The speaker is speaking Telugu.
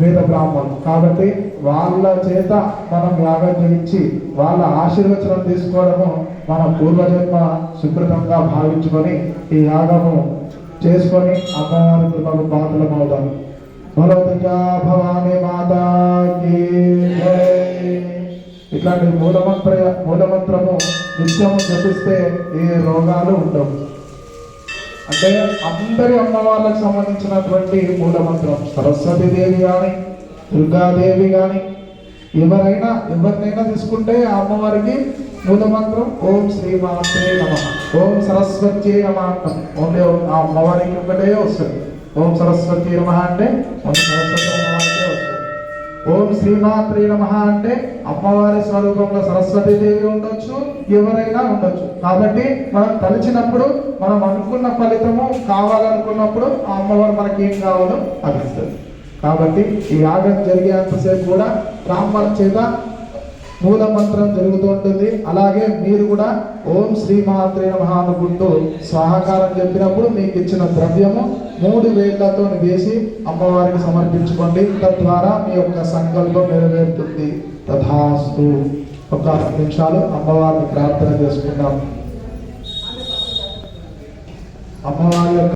వేద బ్రాహ్మణులు. కాబట్టి వాళ్ళ చేత మనం యాగం చేయించి వాళ్ళ ఆశీర్వచనం తీసుకోవడము మన పూర్వజన్మ సుకృతంగా భావించుకొని ఈ యాగము చేసుకొని అమ్మవారి కృపకు పాత్రలం అవుతాం బలవతిగా భవానీ మాతాకి ఇట్లాంటి మూలమంత్ర మూలమంత్రము నిత్యము జపిస్తే ఏ రోగాలు ఉండవు. అంటే అందరి అమ్మవార్లకు సంబంధించినటువంటి మూలమంత్రం. సరస్వతి దేవి కానీ దుర్గాదేవి కానీ ఎవరైనా ఎవరినైనా తీసుకుంటే ఆ అమ్మవారికి మూలమంత్రం. ఓం శ్రీమాత్రే నమ. ఓం సరస్వతి నమ అంటాం. ఓన్లీ ఆ అమ్మవారికి ఒకటే వస్తుంది. ఓం సరస్వతి నమ అంటే ఓం సరస్వతి నమ ఓం శ్రీమాత్రి నమ అంటే అమ్మవారి స్వరూపంలో సరస్వతి దేవి ఉండొచ్చు ఎవరైనా ఉండొచ్చు. కాబట్టి మనం తలిచినప్పుడు మనం అనుకున్న ఫలితము కావాలనుకున్నప్పుడు ఆ అమ్మవారు మనకి ఏం కావాలో అది కాబట్టి ఈ యాగం జరిగేంతసేపు కూడా రామ్మ చేత మూల మంత్రం జరుగుతూ ఉంటుంది అలాగే మీరు కూడా ఓం శ్రీ శ్రీమాత్రే నమః అనుకుంటూ సహకారం చెప్పినప్పుడు మీకు ఇచ్చిన ద్రవ్యము మూడు వేళ్ళతో వేసి అమ్మవారికి సమర్పించుకోండి. తద్వారా మీ యొక్క సంకల్పం నెరవేరుతుంది. తథాస్తు. ఒక నిమిషాలు అమ్మవారిని ప్రార్థన చేసుకుందాం. అమ్మవారి యొక్క